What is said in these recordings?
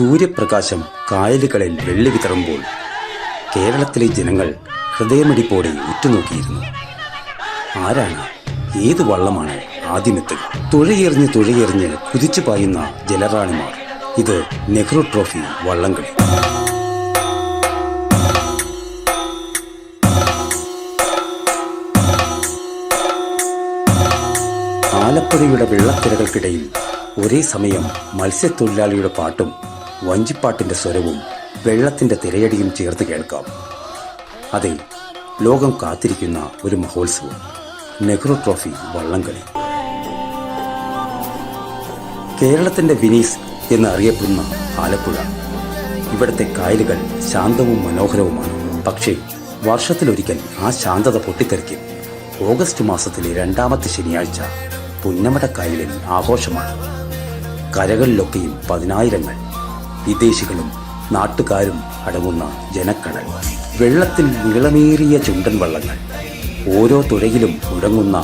സൂര്യപ്രകാശം കായലുകളിൽ വെള്ളി വിതറുമ്പോൾ കേരളത്തിലെ ജനങ്ങൾ ഹൃദയമിടിപ്പോടെ ഉറ്റുനോക്കിയിരുന്നു. ആരാണ്? ഏത് വള്ളമാണ് ആദ്യമെത്തുക തുഴയെറിഞ്ഞ് തുഴയെറിഞ്ഞ് കുതിച്ചു പായുന്ന ജലറാണിമാർ. ഇത് നെഹ്റു ട്രോഫി വള്ളംകളി. ആലപ്പുഴയുടെ വെള്ളത്തിരകൾക്കിടയിൽ ഒരേ സമയം മത്സ്യത്തൊഴിലാളിയുടെ പാട്ടും വഞ്ചിപ്പാട്ടിന്റെ സ്വരവും വെള്ളത്തിന്റെ തിരയടിയും ചേർത്ത് കേൾക്കാം. അതെ ലോകം കാത്തിരിക്കുന്ന ഒരു മഹോത്സവം നെഹ്റു ട്രോഫി വള്ളംകളി. കേരളത്തിന്റെ വിനീസ് എന്ന് അറിയപ്പെടുന്ന ആലപ്പുഴ ഇവിടുത്തെ കായലുകൾ ശാന്തവും മനോഹരവുമാണ്. പക്ഷേ വർഷത്തിലൊരിക്കൽ ആ ശാന്തത പൊട്ടിത്തെറിക്കും. ഓഗസ്റ്റ് മാസത്തിലെ രണ്ടാമത്തെ ശനിയാഴ്ച പുന്നമട കായലിൽ ആഘോഷമാണ്. കരകളിലൊക്കെയും പതിനായിരങ്ങൾ വിദേശികളും നാട്ടുകാരും അടങ്ങുന്ന ജനക്കടൽ. വെള്ളത്തിൽ നീളമേറിയ ചുണ്ടൻ വള്ളങ്ങൾ. ഓരോ തുഴയിലും മുഴങ്ങുന്ന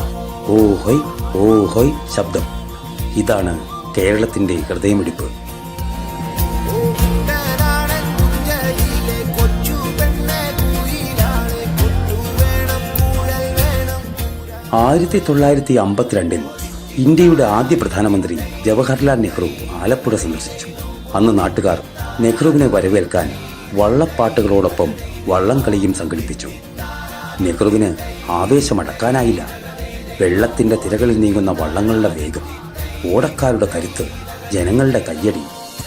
ഓ ഹൊയ് ഓ ഹൊയ് ശബ്ദം. ഇതാണ് കേരളത്തിന്റെ ഹൃദയമിടിപ്പ്. ആയിരത്തി തൊള്ളായിരത്തി അമ്പത്തിരണ്ടിൽ ഇന്ത്യയുടെ ആദ്യ പ്രധാനമന്ത്രി ജവഹർലാൽ നെഹ്റു ആലപ്പുഴ സന്ദർശിച്ചു. അന്ന് നാട്ടുകാർ നെഹ്റുവിനെ വരവേൽക്കാൻ വള്ളപ്പാട്ടുകളോടൊപ്പം വള്ളംകളിയും സംഘടിപ്പിച്ചു. നെഹ്റുവിന് ആവേശമടക്കാനായില്ല. വെള്ളത്തിന്റെ തിരകളിൽ നീങ്ങുന്ന വള്ളങ്ങളുടെ വേഗം ഓടക്കാരുടെ കരുത്ത് ജനങ്ങളുടെ കയ്യടി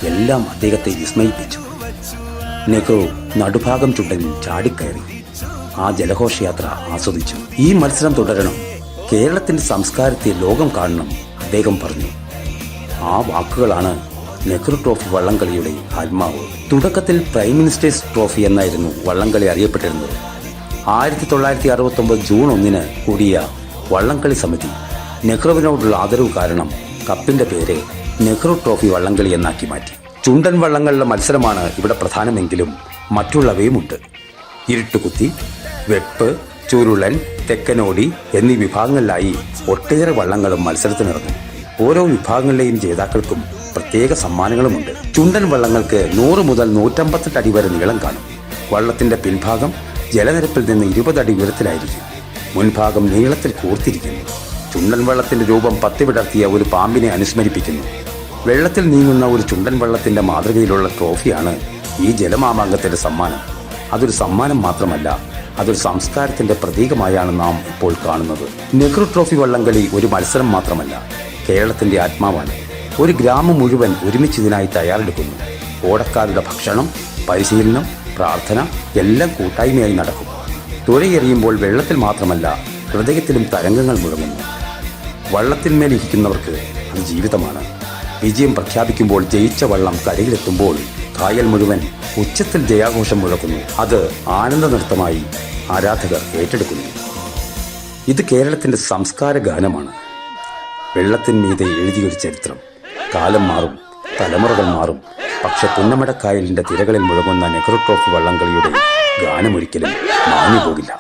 എല്ലാം അദ്ദേഹത്തെ വിസ്മയിപ്പിച്ചു. നെഹ്റു നടുഭാഗം ചുണ്ടനിൽ ചാടിക്കയറി ആ ജലഘോഷയാത്ര ആസ്വദിച്ചു. ഈ മത്സരം തുടരണം. കേരളത്തിന്റെ സംസ്കാരത്തെ ലോകം കാണണം അദ്ദേഹം പറഞ്ഞു. ആ വാക്കുകളാണ് നെഹ്റു ട്രോഫി വള്ളംകളിയുടെ ആത്മാവ്. തുടക്കത്തിൽ പ്രൈം മിനിസ്റ്റേഴ്സ് ട്രോഫി എന്നായിരുന്നു വള്ളംകളി അറിയപ്പെട്ടിരുന്നത്. ആയിരത്തി തൊള്ളായിരത്തി അറുപത്തി ഒമ്പത് ജൂൺ ഒന്നിന് കൂടിയ വള്ളംകളി സമിതി നെഹ്റുവിനോടുള്ള ആദരവ് കാരണം കപ്പിന്റെ പേര് നെഹ്റു ട്രോഫി വള്ളംകളി എന്നാക്കി മാറ്റി. ചുണ്ടൻ വള്ളങ്ങളുടെ മത്സരമാണ് ഇവിടെ പ്രധാനമെങ്കിലും മറ്റുള്ളവയുമുണ്ട്. ഇരുട്ടുകുത്തി വെപ്പ് ചുരുളൻ തെക്കനോടി എന്നീ വിഭാഗങ്ങളിലായി ഒട്ടേറെ വള്ളങ്ങളും മത്സരത്തിനിറങ്ങും. ഓരോ വിഭാഗങ്ങളിലെയും ജേതാക്കൾക്കും പ്രത്യേക സമ്മാനങ്ങളുമുണ്ട്. ചുണ്ടൻ വള്ളങ്ങൾക്ക് നൂറ് മുതൽ നൂറ്റമ്പത്തെട്ട് അടി വരെ നീളം കാണും. വള്ളത്തിന്റെ പിൻഭാഗം ജലനിരപ്പിൽ നിന്ന് ഇരുപത് അടി ഉയരത്തിലായിരിക്കും. മുൻഭാഗം നീളത്തിൽ കൂർത്തിരിക്കുന്നു. ചുണ്ടൻ വള്ളത്തിന്റെ രൂപം പത്തി വിടർത്തിയ ഒരു പാമ്പിനെ അനുസ്മരിപ്പിക്കുന്നു. വെള്ളത്തിൽ നീങ്ങുന്ന ഒരു ചുണ്ടൻ വള്ളത്തിന്റെ മാതൃകയിലുള്ള ട്രോഫിയാണ് ഈ ജലമാമാങ്കത്തിന്റെ സമ്മാനം. അതൊരു സമ്മാനം മാത്രമല്ല അതൊരു സംസ്കാരത്തിന്റെ പ്രതീകമായാണ് നാം ഇപ്പോൾ കാണുന്നത്. നെഹ്റു ട്രോഫി വള്ളംകളി ഒരു മത്സരം മാത്രമല്ല കേരളത്തിന്റെ ആത്മാവാണ്. ഒരു ഗ്രാമം മുഴുവൻ ഒരുമിച്ച് ഇതിനായി തയ്യാറെടുക്കുന്നു. ഓടക്കാരുടെ ഭക്ഷണം പരിശീലനം പ്രാർത്ഥന എല്ലാം കൂട്ടായ്മയായി നടക്കും. തുഴയെറിയുമ്പോൾ വെള്ളത്തിൽ മാത്രമല്ല ഹൃദയത്തിലും തരംഗങ്ങൾ മുഴങ്ങുന്നു. വള്ളത്തിന്മേൽ ഇരിക്കുന്നവർക്ക് അത് ജീവിതമാണ്. വിജയം പ്രഖ്യാപിക്കുമ്പോൾ ജയിച്ച വള്ളം കരയിലെത്തുമ്പോൾ കായൽ മുഴുവൻ ഉച്ചത്തിൽ ജയാഘോഷം മുഴക്കുന്നു. അത് ആനന്ദ നൃത്തമായി ആരാധകർ ഏറ്റെടുക്കുന്നു. ഇത് കേരളത്തിന്റെ സംസ്കാര ഗാനമാണ്. വെള്ളത്തിന്മീതെ എഴുതിയൊരു ചരിത്രം. കാലം മാറും തലമുറകൾ മാറും. പക്ഷെ പുന്നമടക്കായലിന്റെ തിരകളിൽ മുഴങ്ങുന്ന നെഹ്റു ട്രോഫി വള്ളംകളിയുടെ ഗാനമൊരിക്കലും മാഞ്ഞു പോകില്ല